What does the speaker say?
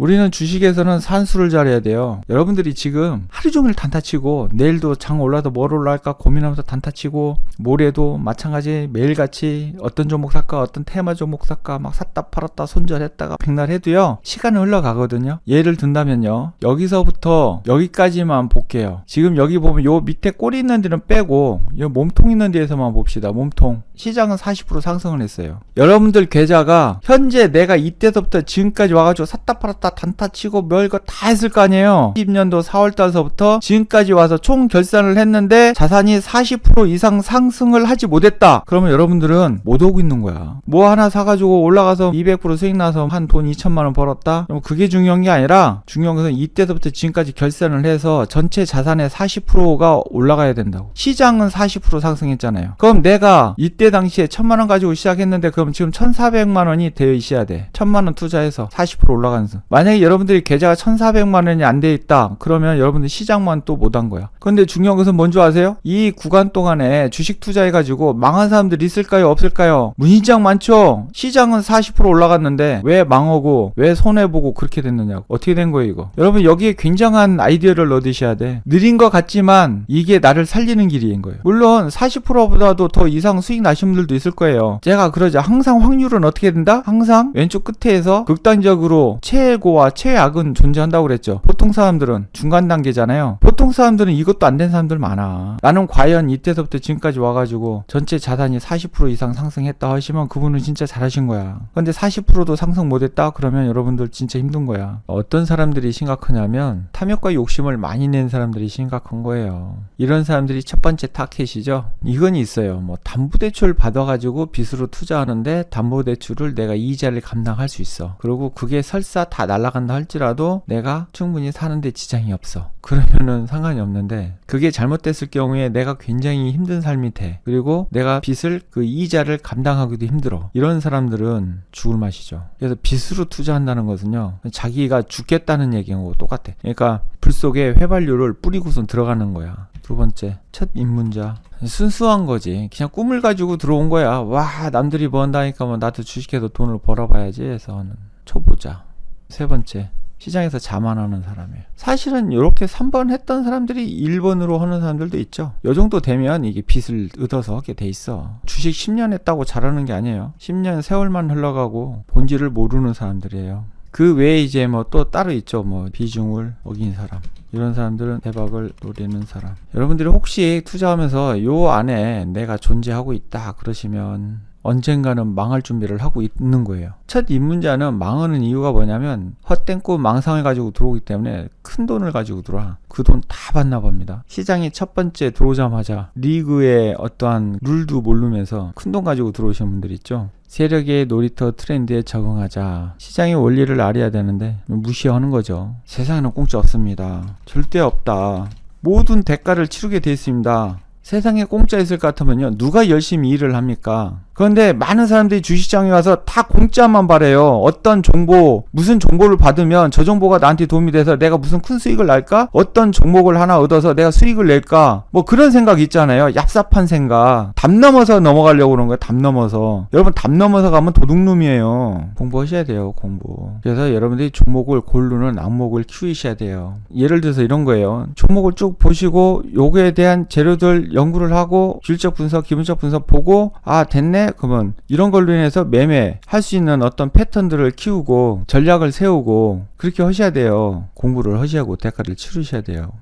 우리는 주식에서는 산수를 잘해야 돼요. 여러분들이 지금 하루 종일 단타치고 내일도 장 올라도 뭘 올라할까 고민하면서 단타치고 모레도 마찬가지 매일같이 어떤 종목 살까 어떤 테마 종목 살까 막 샀다 팔았다 손절했다가 백날 해도요 시간은 흘러가거든요. 예를 든다면요 여기서부터 여기까지만 볼게요. 지금 여기 보면 요 밑에 꼬리 있는 데는 빼고 요 몸통 있는 데에서만 봅시다. 몸통 시장은 40% 상승을 했어요. 여러분들 계좌가 현재 내가 이때서부터 지금까지 와가지고 샀다 팔았다 단타 치고 별거 다 했을 거 아니에요. 10년도 4월달서부터 지금까지 와서 총 결산을 했는데 자산이 40% 이상 상승을 하지 못했다. 그러면 여러분들은 못 오고 있는 거야. 뭐 하나 사가지고 올라가서 200% 수익 나서 한 돈 2천만 원 벌었다. 그럼 그게 중요한 게 아니라 중요한 것은 이때서부터 지금까지 결산을 해서 전체 자산의 40%가 올라가야 된다고. 시장은 40% 상승했잖아요. 그럼 내가 이때 당시에 천만 원 가지고 시작했는데 그럼 지금 1,400만 원이 되어 있어야 돼. 천만 원 투자해서 40% 올라가는 수. 만약에 여러분들이 계좌가 1,400만 원이 안 돼 있다. 그러면 여러분들 시장만 또 못 한 거야. 근데 중요한 것은 뭔지 아세요? 이 구간 동안에 주식 투자해 가지고 망한 사람들 있을까요? 없을까요? 무진장 많죠. 시장은 40% 올라갔는데 왜 망하고 왜 손해 보고 그렇게 됐느냐고. 어떻게 된 거예요, 이거? 여러분 여기에 굉장한 아이디어를 얻으셔야 돼. 느린 것 같지만 이게 나를 살리는 길인 거예요. 물론 40%보다도 더 이상 수익 나신 분들도 있을 거예요. 제가 그러죠. 항상 확률은 어떻게 된다? 항상 왼쪽 끝에서 극단적으로 최고 와 최악은 존재한다고 그랬죠. 보통 사람들은 중간 단계잖아요. 보통 사람들은 이것도 안 된 사람들 많아. 나는 과연 이때서부터 지금까지 와가지고 전체 자산이 40% 이상 상승했다 하시면 그분은 진짜 잘하신 거야. 근데 40%도 상승 못했다? 그러면 여러분들 진짜 힘든 거야. 어떤 사람들이 심각하냐면 탐욕과 욕심을 많이 낸 사람들이 심각한 거예요. 이런 사람들이 첫 번째 타켓이죠. 이건 있어요. 뭐 담보대출 받아가지고 빚으로 투자하는데 담보대출을 내가 이자를 감당할 수 있어. 그리고 그게 설사 다 날 아간다 할지라도 내가 충분히 사는데 지장이 없어. 그러면은 상관이 없는데 그게 잘못됐을 경우에 내가 굉장히 힘든 삶이 돼. 그리고 내가 빚을 그 이자를 감당하기도 힘들어. 이런 사람들은 죽을 맛이죠. 그래서 빚으로 투자한다는 것은요. 자기가 죽겠다는 얘기하고 똑같아. 그러니까 불 속에 휘발유를 뿌리고선 들어가는 거야. 두 번째, 첫 입문자. 순수한 거지. 그냥 꿈을 가지고 들어온 거야. 와, 남들이 번다니까 뭐 나도 주식해서 돈을 벌어봐야지 해서는 초보자. 세 번째, 시장에서 자만하는 사람이에요. 사실은 이렇게 3번 했던 사람들이 1번으로 하는 사람들도 있죠. 요 정도 되면 이게 빚을 얻어서 하게 돼 있어. 주식 10년 했다고 잘하는 게 아니에요. 10년 세월만 흘러가고 본질을 모르는 사람들이에요. 그 외에 이제 뭐 또 따로 있죠. 뭐 비중을 어긴 사람. 이런 사람들은 대박을 노리는 사람. 여러분들이 혹시 투자하면서 요 안에 내가 존재하고 있다 그러시면 언젠가는 망할 준비를 하고 있는 거예요. 첫 입문자는 망하는 이유가 뭐냐면 헛된 꿈 망상을 가지고 들어오기 때문에 큰 돈을 가지고 들어와. 그 돈 다 받나 봅니다. 시장이 첫 번째 들어오자마자 리그의 어떠한 룰도 모르면서 큰 돈 가지고 들어오시는 분들 있죠. 세력의 놀이터 트렌드에 적응하자. 시장의 원리를 알아야 되는데 무시하는 거죠. 세상에는 공짜 없습니다. 절대 없다. 모든 대가를 치르게 돼 있습니다. 세상에 공짜 있을 것 같으면요. 누가 열심히 일을 합니까? 그런데 많은 사람들이 주식장에 와서 다 공짜만 바래요. 어떤 정보, 무슨 정보를 받으면 저 정보가 나한테 도움이 돼서 내가 무슨 큰 수익을 날까? 어떤 종목을 하나 얻어서 내가 수익을 낼까? 뭐 그런 생각 있잖아요. 얍삽한 생각. 담 넘어서 넘어가려고 그러는 거예요. 담 넘어서. 여러분 담 넘어서 가면 도둑놈이에요. 공부하셔야 돼요. 공부. 그래서 여러분들이 종목을 고르는 악목을 키우셔야 돼요. 예를 들어서 이런 거예요. 종목을 쭉 보시고 요거에 대한 재료들 연구를 하고 질적 분석, 기분적 분석 보고 아 됐네. 그러면 이런 걸로 인해서 매매 할 수 있는 어떤 패턴들을 키우고 전략을 세우고 그렇게 하셔야 돼요. 공부를 하셔야 고 대가를 치르셔야 돼요.